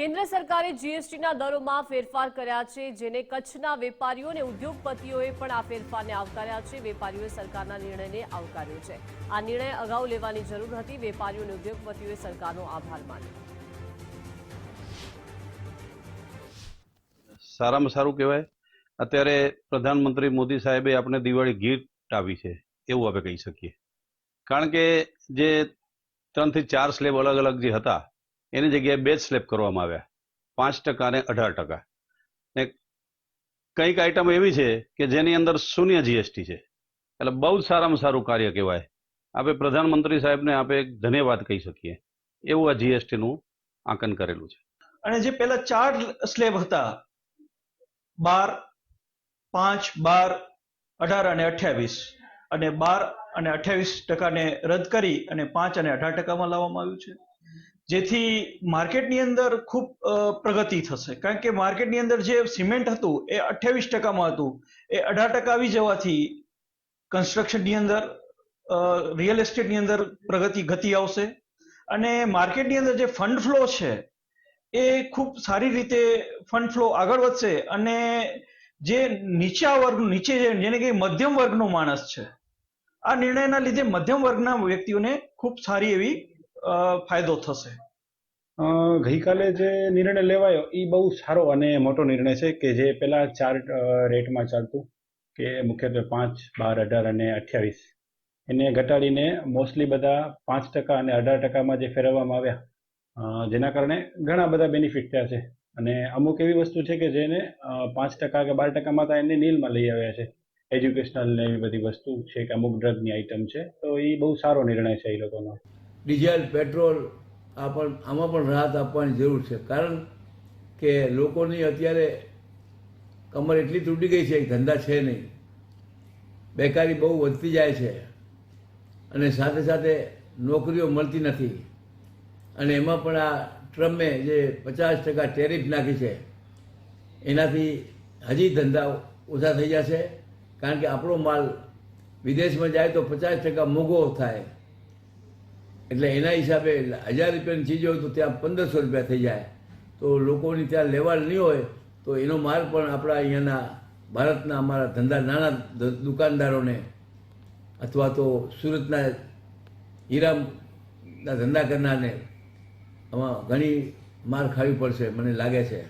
કેન્દ્ર સરકારે જીએસટીના દરોમાં ફેરફાર કર્યા છે, જેને કચ્છના વેપારીઓ અને ઉદ્યોગપતિઓએ પણ આ ફેરફારને આવકાર્યા છે. વેપારીઓએ સરકારના નિર્ણયને આવકાર્યો છે. આ નિર્ણય અગાઉ લેવાની જરૂર હતી. વેપારીઓ અને ઉદ્યોગપતિઓએ સરકારનો આભાર માન્યો. સારામાં સારું કહેવાય. અત્યારે પ્રધાનમંત્રી મોદી સાહેબે આપણે દિવાળી ગીફ્ટ આવી છે. એવું આપણે કહી શકીએ. કારણ કે જે ત્રણથી ચાર સ્લેબ અલગ અલગ જે હતા એની જગ્યાએ બે સ્લેબ કરવામાં આવ્યા. પાંચ ટકા અને અઢાર ટકા. ને કંઈક આઇટમ એવી છે કે જેની અંદર શૂન્ય જીએસટી છે. એટલે બહુ જ સારામાં સારું કાર્ય કહેવાય. આપણે પ્રધાનમંત્રી સાહેબને આપણે ધન્યવાદ કહી શકીએ. એવું આ જીએસટીનું આંકન કરેલું છે. અને જે પેલા ચાર સ્લેબ હતા, બાર, પાંચ, બાર, અઢાર અને અઠ્યાવીસ, અને બાર અને અઠ્યાવીસ ટકાને રદ કરી અને પાંચ અને અઢાર ટકામાં લાવવામાં આવ્યું છે. જેથી માર્કેટની અંદર ખૂબ પ્રગતિ થશે. કારણ કે માર્કેટની અંદર જે સિમેન્ટ હતું એ અઠ્યાવીસ ટકામાં હતું. એ અઢાર ટકા આવી જવાથી કન્સ્ટ્રક્શનની અંદર રિયલ એસ્ટેટની અંદર પ્રગતિ, ગતિ આવશે. અને માર્કેટની અંદર જે ફંડ ફ્લો છે એ ખૂબ સારી રીતે ફંડ ફ્લો આગળ વધશે અને જે નીચા વર્ગ, નીચે જેને કે મધ્યમ વર્ગનો માણસ છે, આ નિર્ણયના લીધે મધ્યમ વર્ગના વ્યક્તિઓને ખૂબ સારી એવી ફાયદો થશે? ગઈકાલે જે નિર્ણય લેવાયો એ બહુ સારો અને મોટો નિર્ણય છે કે જે પેલા ચાર રેટમાં ચાલતું કે મુખ્યત્વે પાંચ, બાર, અઢાર અને અઠ્યાવીસ. એને ઘટાડીને મોસ્ટલી બધા પાંચ ટકા અને અઢાર ટકામાં જે ફેરવવામાં આવ્યા જેના કારણે ઘણા બધા બેનિફિટ થયા છે. અને અમુક એવી વસ્તુ છે કે જેને પાંચ ટકા કે બાર ટકામાં તો એને નીલમાં લઈ આવ્યા છે. એજ્યુકેશનલ ને એવી બધી વસ્તુ છે કે અમુક ડ્રગની આઇટમ છે, તો એ બહુ સારો નિર્ણય છે એ લોકોનો. ડીઝલ, પેટ્રોલ આ પણ આમાં પણ રાહત આપવાની જરૂર છે. કારણ કે લોકોની અત્યારે કમર એટલી તૂટી ગઈ છે કે ધંધા છે નહીં. બેકારી બહુ વધતી જાય છે. અને સાથે સાથે નોકરીઓ મળતી નથી. અને એમાં પણ આ ટ્રમ્પે જે પચાસ ટકા ટેરિફ નાખી છે, એનાથી હજી ધંધા ઓછા થઈ જશે. કારણ કે આપણો માલ વિદેશમાં જાય તો પચાસ ટકા મોંઘો થાય. એટલે એના હિસાબે હજાર રૂપિયાની ચીજ હોય તો ત્યાં પંદરસો રૂપિયા થઈ જાય. તો લોકોની ત્યાં લેવાડ નહીં હોય, તો એનો માલ પણ આપણા અહીંયાના ભારતના અમારા ધંધા નાના દુકાનદારોને અથવા તો સુરતના હીરાના ધંધા કરનારને આમાં ઘણી માર ખાવી પડશે, મને લાગે છે.